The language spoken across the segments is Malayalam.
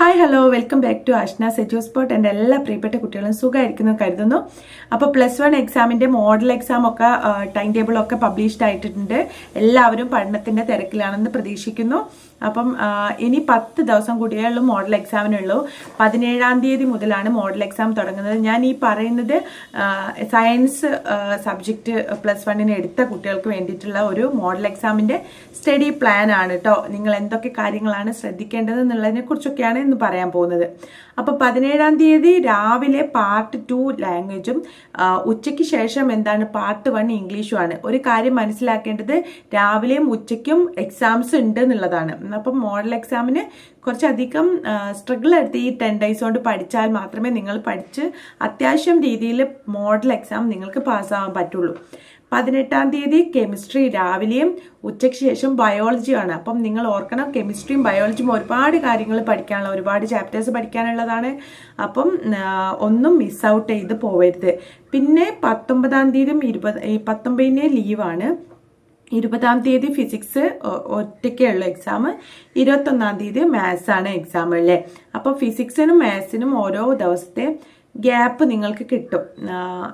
Hi hello welcome back to Ashna Sejo spot എന്റെ എല്ലാ പ്രിയപ്പെട്ട കുട്ടികളും സുഖമായിരിക്കുന്നു കരുതുന്നു. അപ്പോൾ പ്ലസ് വൺ എക്സാമിന്റെ മോഡൽ എക്സാം ഒക്കെ ടൈം ടേബിളൊക്കെ പബ്ലിഷ്ഡ് ആയിട്ടുണ്ട്. എല്ലാവരും പഠനത്തിന്റെ തിരക്കിലാണെന്ന് പ്രതീക്ഷിക്കുന്നു. അപ്പം ഇനി പത്ത് ദിവസം കൂടിയേ മോഡൽ എക്സാമിനുള്ളൂ പതിനേഴാം തീയതി മുതലാണ് മോഡൽ എക്സാം തുടങ്ങുന്നത്. ഞാൻ ഈ പറയുന്നത് സയൻസ് സബ്ജക്റ്റ് പ്ലസ് വണ്ണിന് എടുത്ത കുട്ടികൾക്ക് വേണ്ടിയിട്ടുള്ള ഒരു മോഡൽ എക്സാമിന്റെ സ്റ്റഡി പ്ലാൻ ആണ് കേട്ടോ നിങ്ങൾ എന്തൊക്കെ കാര്യങ്ങളാണ് ശ്രദ്ധിക്കേണ്ടത് എന്നുള്ളതിനെ കുറിച്ചൊക്കെയാണ് ഇന്ന് പറയാൻ പോകുന്നത്. അപ്പോൾ പതിനേഴാം തീയതി രാവിലെ പാർട്ട് ടു ലാംഗ്വേജും ഉച്ചയ്ക്ക് ശേഷം എന്താണ് പാർട്ട് വൺ ഇംഗ്ലീഷുമാണ് ഒരു കാര്യം മനസ്സിലാക്കേണ്ടത് രാവിലെയും ഉച്ചയ്ക്കും എക്സാംസ് ഉണ്ട് എന്നുള്ളതാണ്. അപ്പം മോഡൽ എക്സാമിന് കുറച്ചധികം സ്ട്രഗിൾ എടുത്ത് ഈ ടെൻ ഡേയ്സ് കൊണ്ട് പഠിച്ചാൽ മാത്രമേ നിങ്ങൾ പഠിച്ച് അത്യാവശ്യം രീതിയിൽ മോഡൽ എക്സാം നിങ്ങൾക്ക് പാസ്സാവാൻ പറ്റുള്ളൂ. പതിനെട്ടാം തീയതി കെമിസ്ട്രി രാവിലെയും ഉച്ചയ്ക്ക് ശേഷം ബയോളജിയാണ് അപ്പം നിങ്ങൾ ഓർക്കണം കെമിസ്ട്രിയും ബയോളജിയും ഒരുപാട് കാര്യങ്ങൾ പഠിക്കാനുള്ള ഒരുപാട് ചാപ്റ്റേഴ്സ് പഠിക്കാനുള്ളതാണ്. അപ്പം ഒന്നും മിസ് ഔട്ട് ചെയ്ത് പോവരുത്. പിന്നെ പത്തൊമ്പതാം തീയതിയും ഇരുപത് പത്തൊമ്പതിന് ലീവാണ് ഇരുപതാം തീയതി ഫിസിക്സ് ഒറ്റയ്ക്കേ ഉള്ളൂ എക്സാം ഇരുപത്തൊന്നാം തീയതി മാത്സ് ആണ് എക്സാം അല്ലേ? അപ്പോൾ ഫിസിക്സിനും മാത്സിനും ഓരോ ദിവസത്തെ ഗ്യാപ്പ് നിങ്ങൾക്ക് കിട്ടും.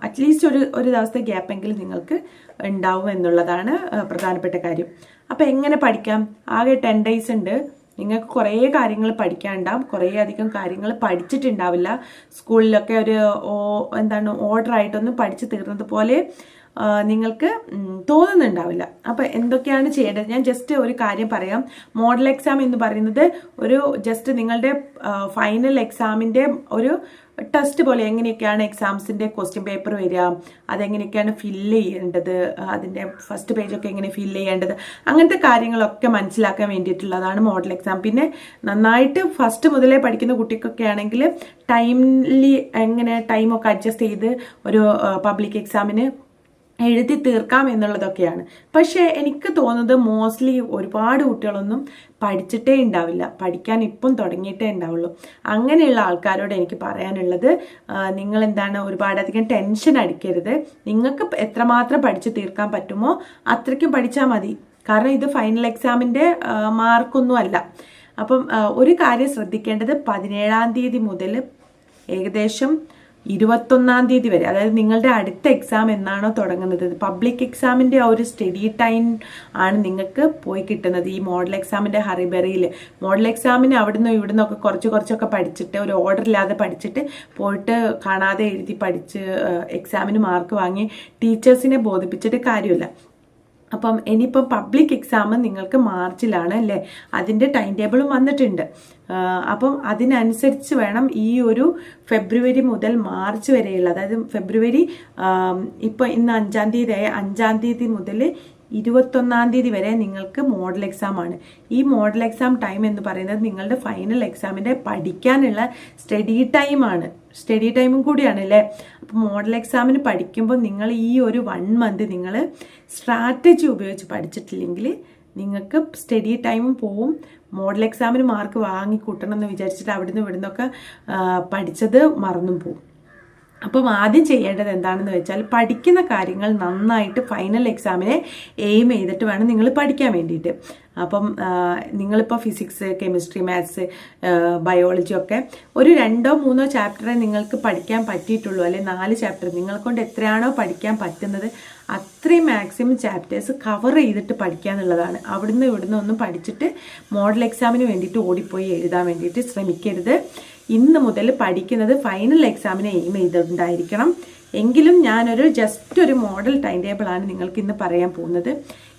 അറ്റ്ലീസ്റ്റ് ഒരു ഒരു ദിവസത്തെ ഗ്യാപ്പെങ്കിലും നിങ്ങൾക്ക് ഉണ്ടാവും എന്നുള്ളതാണ് പ്രധാനപ്പെട്ട കാര്യം. അപ്പോൾ എങ്ങനെ പഠിക്കാം? ആകെ ടെൻ ഡേയ്സ് ഉണ്ട്. നിങ്ങൾക്ക് കുറേ കാര്യങ്ങൾ പഠിക്കാനുണ്ടാവും കുറേ അധികം കാര്യങ്ങൾ പഠിച്ചിട്ടുണ്ടാവില്ല. സ്കൂളിലൊക്കെ ഒരു എന്താണ് ഓർഡർ ആയിട്ടൊന്നും പഠിച്ചു തീർന്നത് പോലെ നിങ്ങൾക്ക് തോന്നുന്നുണ്ടാവില്ല. അപ്പോൾ എന്തൊക്കെയാണ് ചെയ്യേണ്ടത്? ഞാൻ ജസ്റ്റ് ഒരു കാര്യം പറയാം. മോഡൽ എക്സാം എന്ന് പറയുന്നത് ഒരു ജസ്റ്റ് നിങ്ങളുടെ ഫൈനൽ എക്സാമിന്റെ ഒരു ടെസ്റ്റ് പോലെ എങ്ങനെയൊക്കെയാണ് എക്സാംസിന്റെ ക്വസ്റ്റ്യൻ പേപ്പർ വരിക അതെങ്ങനെയൊക്കെയാണ് ഫില്ല് ചെയ്യേണ്ടത് അതിന്റെ ഫസ്റ്റ് പേജൊക്കെ എങ്ങനെ ഫില്ല് ചെയ്യേണ്ടത് അങ്ങനത്തെ കാര്യങ്ങളൊക്കെ മനസ്സിലാക്കാൻ വേണ്ടിയിട്ടുള്ളതാണ് മോഡൽ എക്സാം പിന്നെ നന്നായിട്ട് ഫസ്റ്റ് മുതലേ പഠിക്കുന്ന കുട്ടിക്കൊക്കെ ആണെങ്കിൽ ടൈംലി എങ്ങനെ ടൈമൊക്കെ അഡ്ജസ്റ്റ് ചെയ്ത് ഒരു പബ്ലിക് എക്സാമിന് എഴുതി തീർക്കാം എന്നുള്ളതൊക്കെയാണ്. പക്ഷേ എനിക്ക് തോന്നുന്നത് മോസ്റ്റ്ലി ഒരുപാട് കുട്ടികളൊന്നും പഠിച്ചിട്ടേ ഉണ്ടാവില്ല. പഠിക്കാൻ ഇപ്പം തുടങ്ങിയിട്ടേ ഉണ്ടാവുള്ളൂ. അങ്ങനെയുള്ള ആൾക്കാരോട് എനിക്ക് പറയാനുള്ളത് നിങ്ങൾ എന്താണ് ഒരുപാടധികം ടെൻഷൻ അടിക്കരുത്. നിങ്ങൾക്ക് എത്രമാത്രം പഠിച്ചു തീർക്കാൻ പറ്റുമോ അത്രയ്ക്കും പഠിച്ചാൽ മതി. കാരണം ഇത് ഫൈനൽ എക്സാമിന്റെ മാർക്കൊന്നും അല്ല. അപ്പം ഒരു കാര്യം ശ്രദ്ധിക്കേണ്ടത് പതിനേഴാം തീയതി മുതൽ ഏകദേശം ഇരുപത്തൊന്നാം തീയതി വരെ അതായത് നിങ്ങളുടെ അടുത്ത എക്സാം എന്നാണോ തുടങ്ങുന്നത് പബ്ലിക് എക്സാമിന്റെ ആ ഒരു സ്റ്റഡി ടൈം ആണ് നിങ്ങൾക്ക് പോയി കിട്ടുന്നത്. ഈ മോഡൽ എക്സാമിന്റെ ഹറിബറിയിൽ മോഡൽ എക്സാമിന് അവിടുന്ന് ഇവിടുന്ന് ഒക്കെ കുറച്ച് കുറച്ചൊക്കെ പഠിച്ചിട്ട് ഒരു ഓർഡർ ഇല്ലാതെ പഠിച്ചിട്ട് പോയിട്ട് കാണാതെ എഴുതി പഠിച്ച് എക്സാമിന് മാർക്ക് വാങ്ങി ടീച്ചേഴ്സിനെ ബോധിപ്പിച്ചിട്ട് കാര്യമില്ല. അപ്പം ഇനിയിപ്പം പബ്ലിക് എക്സാം നിങ്ങൾക്ക് മാർച്ചിലാണ് അല്ലേ? അതിന്റെ ടൈം ടേബിളും വന്നിട്ടുണ്ട്. അപ്പം അതിനനുസരിച്ച് വേണം ഈ ഒരു ഫെബ്രുവരി മുതൽ മാർച്ച് വരെയുള്ള അതായത് ഫെബ്രുവരി ഇപ്പോൾ ഇന്ന് അഞ്ചാം തീയതി അഞ്ചാം തീയതി മുതൽ ഇരുപത്തൊന്നാം തീയതി വരെ നിങ്ങൾക്ക് മോഡൽ എക്സാം ആണ്. ഈ മോഡൽ എക്സാം ടൈം എന്ന് പറയുന്നത് നിങ്ങളുടെ ഫൈനൽ എക്സാമിന്റെ പഠിക്കാനുള്ള സ്റ്റഡി ടൈമാണ് സ്റ്റഡി ടൈമും കൂടിയാണ് അല്ലേ? അപ്പോൾ മോഡൽ എക്സാമിന് പഠിക്കുമ്പോൾ നിങ്ങൾ ഈ ഒരു വൺ മന്ത് നിങ്ങൾ സ്ട്രാറ്റജി ഉപയോഗിച്ച് പഠിച്ചിട്ടില്ലെങ്കിൽ നിങ്ങൾക്ക് സ്റ്റഡി ടൈമും പോവും. മോഡൽ എക്സാമിന് മാർക്ക് വാങ്ങിക്കൂട്ടണം എന്ന് വിചാരിച്ചിട്ട് അവിടുന്ന് ഇവിടുന്നൊക്കെ പഠിച്ചത് മറന്നും പോവും. അപ്പം ആദ്യം ചെയ്യേണ്ടത് എന്താണെന്ന് വെച്ചാൽ പഠിക്കുന്ന കാര്യങ്ങൾ നന്നായിട്ട് ഫൈനൽ എക്സാമിനെ എയിം ചെയ്തിട്ട് വേണം നിങ്ങൾ പഠിക്കാൻ വേണ്ടിയിട്ട്. അപ്പം നിങ്ങളിപ്പോൾ ഫിസിക്സ് കെമിസ്ട്രി മാത്സ് ബയോളജി ഒക്കെ ഒരു രണ്ടോ മൂന്നോ ചാപ്റ്ററെ നിങ്ങൾക്ക് പഠിക്കാൻ പറ്റിയിട്ടുള്ളൂ. അല്ലെ നാല് ചാപ്റ്റർ കൊണ്ട് എത്രയാണോ പഠിക്കാൻ പറ്റുന്നത് അത്രയും മാക്സിമം ചാപ്റ്റേഴ്സ് കവർ ചെയ്തിട്ട് പഠിക്കുക എന്നുള്ളതാണ്. അവിടുന്ന് ഇവിടുന്ന് ഒന്നും പഠിച്ചിട്ട് മോഡൽ എക്സാമിന് വേണ്ടിയിട്ട് ഓടിപ്പോയി എഴുതാൻ വേണ്ടിയിട്ട് ശ്രമിക്കരുത്. ഇന്ന് മുതൽ പഠിക്കുന്നത് ഫൈനൽ എക്സാമിന് എയിം ചെയ്തിട്ടുണ്ടായിരിക്കണം. എങ്കിലും ഞാനൊരു ജസ്റ്റ് ഒരു മോഡൽ ടൈം ടേബിളാണ് നിങ്ങൾക്ക് ഇന്ന് പറയാൻ പോകുന്നത്.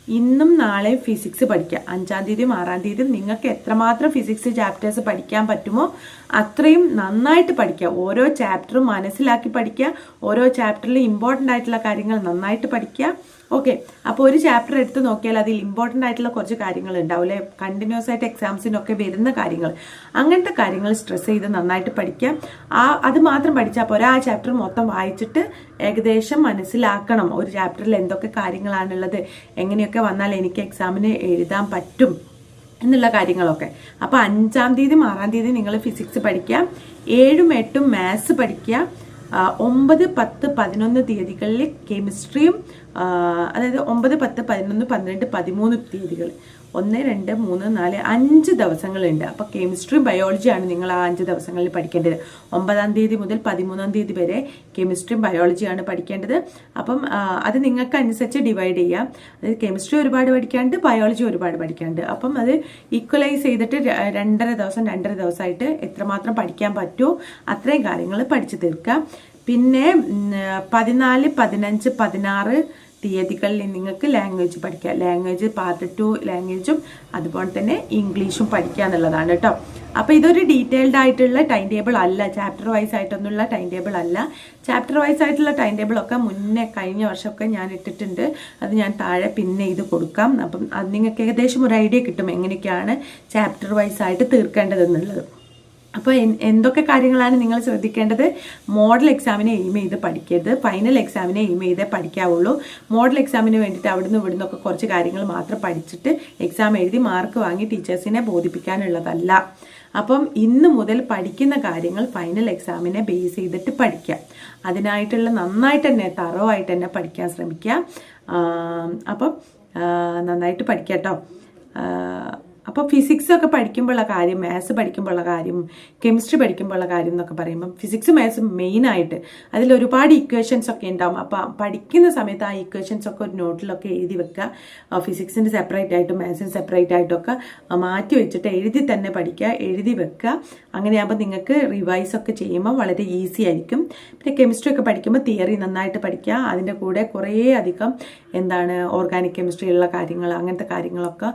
ഇന്നും നാളെ ഫിസിക്സ് പഠിക്കുക അഞ്ചാം തീയതിയും ആറാം തീയതിയും നിങ്ങൾക്ക് എത്രമാത്രം ഫിസിക്സ് ചാപ്റ്റേഴ്സ് പഠിക്കാൻ പറ്റുമോ അത്രയും നന്നായിട്ട് പഠിക്കുക ഓരോ ചാപ്റ്ററും മനസ്സിലാക്കി പഠിക്കുക ഓരോ ചാപ്റ്ററിൽ ഇമ്പോർട്ടന്റ് ആയിട്ടുള്ള കാര്യങ്ങൾ നന്നായിട്ട് പഠിക്കുക ഓക്കെ അപ്പോൾ ഒരു ചാപ്റ്റർ എടുത്ത് നോക്കിയാൽ അതിൽ ഇമ്പോർട്ടന്റ് ആയിട്ടുള്ള കുറച്ച് കാര്യങ്ങൾ ഉണ്ടാവും അല്ലേ? കണ്ടിന്യൂസ് ആയിട്ട് എക്സാംസിനൊക്കെ വരുന്ന കാര്യങ്ങൾ. അങ്ങനത്തെ കാര്യങ്ങൾ സ്ട്രെസ് ചെയ്ത് നന്നായിട്ട് പഠിക്കാം. ആ അത് മാത്രം പഠിച്ചാൽ പോരാ. ആ ചാപ്റ്റർ മൊത്തം വായിച്ചിട്ട് ഏകദേശം മനസ്സിലാക്കണം ഒരു ചാപ്റ്ററിൽ എന്തൊക്കെ കാര്യങ്ങളാണുള്ളത് എങ്ങനെയൊക്കെ വന്നാൽ എനിക്ക് എക്സാമിന് എഴുതാൻ പറ്റും എന്നുള്ള കാര്യങ്ങളൊക്കെ. അപ്പോൾ അഞ്ചാം തീയതി ആറാം തീയതി നിങ്ങൾ ഫിസിക്സ് പഠിക്കുക ഏഴും എട്ടും മാത്സ് പഠിക്കുക ഒമ്പത് പത്ത് പതിനൊന്ന് തീയതികളിൽ കെമിസ്ട്രിയും അതായത് ഒമ്പത് പത്ത് പതിനൊന്ന് പന്ത്രണ്ട് പതിമൂന്ന് തീയതികൾ. ഒന്ന് രണ്ട് മൂന്ന് നാല് അഞ്ച് ദിവസങ്ങളുണ്ട്. അപ്പോൾ കെമിസ്ട്രിയും ബയോളജിയാണ് നിങ്ങൾ ആ അഞ്ച് ദിവസങ്ങളിൽ പഠിക്കേണ്ടത്. ഒമ്പതാം തീയതി മുതൽ പതിമൂന്നാം തീയതി വരെ കെമിസ്ട്രിയും ബയോളജിയാണ് പഠിക്കേണ്ടത്. അപ്പം അത് നിങ്ങൾക്ക് അനുസരിച്ച് ഡിവൈഡ് ചെയ്യാം. അതായത് കെമിസ്ട്രി ഒരുപാട് പഠിക്കാണ്ട് ബയോളജി ഒരുപാട് പഠിക്കാണ്ട്. അപ്പം അത് ഈക്വലൈസ് ചെയ്തിട്ട് രണ്ടര ദിവസം രണ്ടര ദിവസമായിട്ട് എത്രമാത്രം പഠിക്കാൻ പറ്റുമോ അത്രയും കാര്യങ്ങൾ പഠിച്ചു തീർക്കാം. പിന്നെ പതിനാല് പതിനഞ്ച് പതിനാറ് തീയതികളിൽ നിങ്ങൾക്ക് ലാംഗ്വേജ് പഠിക്കാം. ലാംഗ്വേജ് പാർട്ട് ടു ലാംഗ്വേജും അതുപോലെ തന്നെ ഇംഗ്ലീഷും പഠിക്കുക എന്നുള്ളതാണ് കേട്ടോ. അപ്പോൾ ഇതൊരു ഡീറ്റെയിൽഡ് ആയിട്ടുള്ള ടൈം ടേബിൾ അല്ല. ചാപ്റ്റർ വൈസ് ആയിട്ടൊന്നുള്ള ടൈം ടേബിൾ അല്ല. ചാപ്റ്റർ വൈസ് ആയിട്ടുള്ള ടൈം ടേബിൾ ഒക്കെ മുന്നേ കഴിഞ്ഞ വർഷമൊക്കെ ഞാൻ ഇട്ടിട്ടുണ്ട്. അത് ഞാൻ താഴെ പിന്നെ ഇത് കൊടുക്കാം. അപ്പം അത് നിങ്ങൾക്ക് ഏകദേശം ഒരു ഐഡിയ കിട്ടും എങ്ങനെയൊക്കെയാണ് ചാപ്റ്റർ വൈസ് ആയിട്ട് തീർക്കേണ്ടതെന്നുള്ളത്. അപ്പോൾ എന്തൊക്കെ കാര്യങ്ങളാണ് നിങ്ങൾ ശ്രദ്ധിക്കേണ്ടത്? മോഡൽ എക്സാമിനെ എയിം ചെയ്ത് പഠിക്കരുത്. ഫൈനൽ എക്സാമിനെ എയിം ചെയ്തേ പഠിക്കാവുള്ളൂ. മോഡൽ എക്സാമിന് വേണ്ടിയിട്ട് അവിടുന്ന് ഇവിടുന്ന് ഒക്കെ കുറച്ച് കാര്യങ്ങൾ മാത്രം പഠിച്ചിട്ട് എക്സാം എഴുതി മാർക്ക് വാങ്ങി ടീച്ചേഴ്സിനെ ബോധിപ്പിക്കാനുള്ളതല്ല. അപ്പം ഇന്ന് മുതൽ പഠിക്കുന്ന കാര്യങ്ങൾ ഫൈനൽ എക്സാമിനെ ബേസ് ചെയ്തിട്ട് പഠിക്കാം. അതിനായിട്ടുള്ള നന്നായിട്ട് തന്നെ തറോ ആയിട്ട് തന്നെ പഠിക്കാൻ ശ്രമിക്കുക അപ്പം നന്നായിട്ട് പഠിക്കാം കേട്ടോ അപ്പോൾ ഫിസിക്സ് ഒക്കെ പഠിക്കുമ്പോഴുള്ള കാര്യം മാത്സ് പഠിക്കുമ്പോഴുള്ള കാര്യം കെമിസ്ട്രി പഠിക്കുമ്പോഴുള്ള കാര്യം എന്നൊക്കെ പറയുമ്പം ഫിസിക്സ് മാത്സ് മെയിനായിട്ട് അതിൽ ഒരുപാട് ഇക്വേഷൻസ് ഒക്കെ ഉണ്ടാവും. അപ്പോൾ പഠിക്കുന്ന സമയത്ത് ആ ഇക്വേഷൻസ് ഒക്കെ ഒരു നോട്ടിലൊക്കെ എഴുതി വെക്കുക ഫിസിക്സിന്റെ സെപ്പറേറ്റ് ആയിട്ടും മാത്സിന് സെപ്പറേറ്റ് ആയിട്ടൊക്കെ മാറ്റി വെച്ചിട്ട് എഴുതി തന്നെ പഠിക്കുക എഴുതി വെക്കുക അങ്ങനെയാകുമ്പോൾ നിങ്ങൾക്ക് റിവൈസ് ഒക്കെ ചെയ്യുമ്പോൾ വളരെ ഈസി ആയിരിക്കും. പിന്നെ കെമിസ്ട്രി ഒക്കെ പഠിക്കുമ്പോൾ തിയറി നന്നായിട്ട് പഠിക്കുക അതിന്റെ കൂടെ കുറേ അധികം എന്താണ് ഓർഗാനിക് കെമിസ്ട്രിയിലുള്ള കാര്യങ്ങൾ അങ്ങനത്തെ കാര്യങ്ങളൊക്കെ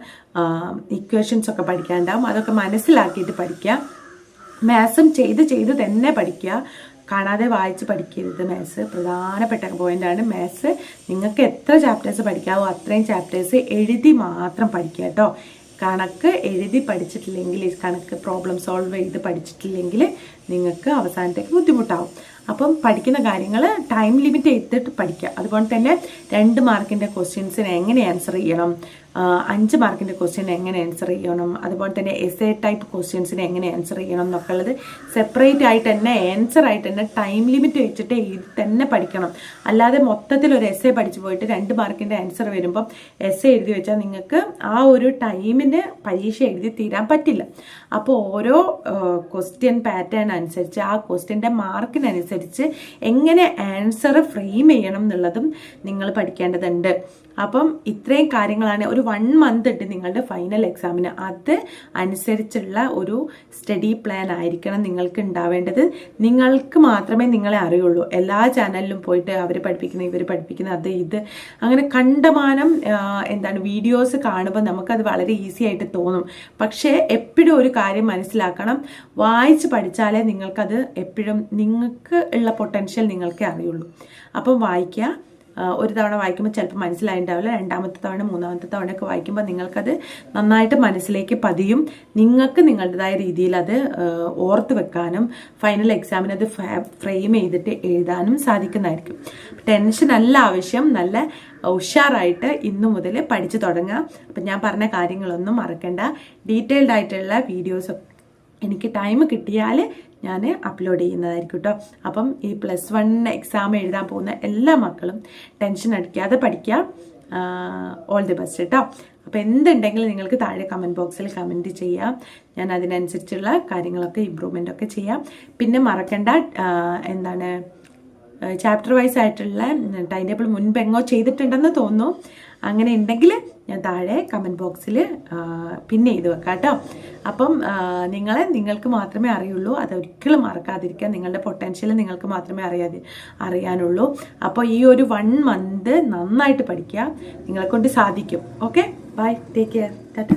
ഇക്വേഷൻസ് ഒക്കെ പഠിക്കാണ്ടാവും അതൊക്കെ മനസ്സിലാക്കിയിട്ട് പഠിക്കുക മാത്സും ചെയ്ത് ചെയ്ത് തന്നെ പഠിക്കുക കാണാതെ വായിച്ച് പഠിക്കരുത് മാത്സ് പ്രധാനപ്പെട്ട പോയിന്റാണ് മാത്സ് നിങ്ങൾക്ക് എത്ര ചാപ്റ്റേഴ്സ് പഠിക്കാവോ അത്രയും ചാപ്റ്റേഴ്സ് എഴുതി മാത്രം പഠിക്കുക കേട്ടോ. കണക്ക് എഴുതി പഠിച്ചിട്ടില്ലെങ്കിൽ കണക്ക് പ്രോബ്ലം സോൾവ് ചെയ്ത് പഠിച്ചിട്ടില്ലെങ്കിൽ നിങ്ങൾക്ക് അവസാനത്തേക്ക് ബുദ്ധിമുട്ടാവും. അപ്പം പഠിക്കുന്ന കാര്യങ്ങൾ ടൈം ലിമിറ്റ് ചെയ്തിട്ട് പഠിക്കുക അതുപോലെ തന്നെ രണ്ട് മാർക്കിന്റെ ക്വസ്റ്റ്യൻസിന് എങ്ങനെ ആൻസർ ചെയ്യണം? അഞ്ച് മാർക്കിന്റെ ക്വസ്റ്റ്യൻ എങ്ങനെ ആൻസർ ചെയ്യണം? അതുപോലെ തന്നെ എസ് എ ടൈപ്പ് ക്വസ്റ്റ്യൻസിന് എങ്ങനെ ആൻസർ ചെയ്യണം എന്നൊക്കെ ഉള്ളത് സെപ്പറേറ്റ് ആയിട്ട് തന്നെ ആൻസർ ആയിട്ട് തന്നെ ടൈം ലിമിറ്റ് വെച്ചിട്ട് എഴുതി തന്നെ പഠിക്കണം. അല്ലാതെ മൊത്തത്തിൽ ഒരു എസ് എ പഠിച്ചു പോയിട്ട് രണ്ട് മാർക്കിന്റെ ആൻസർ വരുമ്പം എസ് എ എഴുതി വെച്ചാൽ നിങ്ങൾക്ക് ആ ഒരു ടൈമിന് പരീക്ഷ എഴുതി തീരാൻ പറ്റില്ല. അപ്പോൾ ഓരോ ക്വസ്റ്റ്യൻ പാറ്റേൺ അനുസരിച്ച് ആ ക്വസ്റ്റ്യന്റെ മാർക്കിനനുസരിച്ച് എങ്ങനെ ആൻസർ ഫ്രെയിം ചെയ്യണം എന്നുള്ളതും നിങ്ങൾ പഠിക്കേണ്ടതുണ്ട്. അപ്പം ഇത്രയും കാര്യങ്ങളാണ് ഒരു വൺ മന്ത് ഉണ്ട് നിങ്ങളുടെ ഫൈനൽ എക്സാമിന് അത് അനുസരിച്ചുള്ള ഒരു സ്റ്റഡി പ്ലാൻ ആയിരിക്കണം നിങ്ങൾക്ക് ഉണ്ടാവേണ്ടത്. നിങ്ങൾക്ക് മാത്രമേ നിങ്ങളെ അറിയുള്ളൂ. എല്ലാ ചാനലിലും പോയിട്ട് അവർ പഠിപ്പിക്കുന്ന ഇവർ പഠിപ്പിക്കുന്ന അത് ഇത്. അങ്ങനെ കണ്ടമാനം എന്താണ് വീഡിയോസ് കാണുമ്പോൾ നമുക്കത് വളരെ ഈസി ആയിട്ട് തോന്നും. പക്ഷേ എപ്പോഴും ഒരു കാര്യം മനസ്സിലാക്കണം. വായിച്ച് പഠിച്ചാലേ നിങ്ങൾക്കത് എപ്പോഴും നിങ്ങൾക്ക് ഉള്ള പൊട്ടൻഷ്യൽ നിങ്ങൾക്കേ അറിയുള്ളൂ. അപ്പം വായിക്കുക ഒരു തവണ വായിക്കുമ്പോൾ ചിലപ്പോൾ മനസ്സിലായിട്ടുണ്ടാവില്ല രണ്ടാമത്തെ തവണ മൂന്നാമത്തെ തവണയൊക്കെ വായിക്കുമ്പോൾ നിങ്ങൾക്കത് നന്നായിട്ട് മനസ്സിലേക്ക് പതിയും. നിങ്ങൾക്ക് നിങ്ങളുടേതായ രീതിയിൽ അത് ഓർത്ത് വെക്കാനും ഫൈനൽ എക്സാമിന് അത് ഫ്രെയിം ചെയ്തിട്ട് എഴുതാനും സാധിക്കുന്നതായിരിക്കും. ടെൻഷൻ അല്ല ആവശ്യം നല്ല ഉഷാറായിട്ട് ഇന്നു മുതൽ പഠിച്ചു തുടങ്ങുക. അപ്പം ഞാൻ പറഞ്ഞ കാര്യങ്ങളൊന്നും മറക്കണ്ട. ഡീറ്റെയിൽഡ് ആയിട്ടുള്ള വീഡിയോസ് എനിക്ക് ടൈം കിട്ടിയാൽ ഞാൻ അപ്ലോഡ് ചെയ്യുന്നതായിരിക്കും കേട്ടോ അപ്പം ഈ പ്ലസ് വൺ എക്സാം എഴുതാൻ പോകുന്ന എല്ലാ മക്കളും ടെൻഷൻ അടിക്കാതെ പഠിക്കുക ഓൾ ദി ബെസ്റ്റ് കേട്ടോ അപ്പോൾ എന്തുണ്ടെങ്കിലും നിങ്ങൾക്ക് താഴെ കമന്റ് ബോക്സിൽ കമന്റ് ചെയ്യാം. ഞാൻ അതിനനുസരിച്ചുള്ള കാര്യങ്ങളൊക്കെ ഇമ്പ്രൂവ്മെന്റ് ഒക്കെ ചെയ്യാം. പിന്നെ മറക്കണ്ട എന്താണ് ചാപ്റ്റർ വൈസ് ആയിട്ടുള്ള ടൈം ടേബിൾ മുൻപെങ്ങോ ചെയ്തിട്ടുണ്ടെന്ന് തോന്നുന്നു. അങ്ങനെ ഉണ്ടെങ്കിൽ ഞാൻ താഴെ കമന്റ് ബോക്സിൽ പിന്നെ ചെയ്ത് വെക്കാം കേട്ടോ അപ്പം നിങ്ങളെ നിങ്ങൾക്ക് മാത്രമേ അറിയുള്ളൂ. അതൊരിക്കലും മറക്കാതിരിക്കുക നിങ്ങളുടെ പൊട്ടൻഷ്യൽ നിങ്ങൾക്ക് മാത്രമേ അറിയാതി അറിയാനുള്ളൂ. അപ്പോൾ ഈ ഒരു വൺ മന്ത് നന്നായിട്ട് പഠിക്കുക. നിങ്ങളെ കൊണ്ട് സാധിക്കും. Okay bye take care tata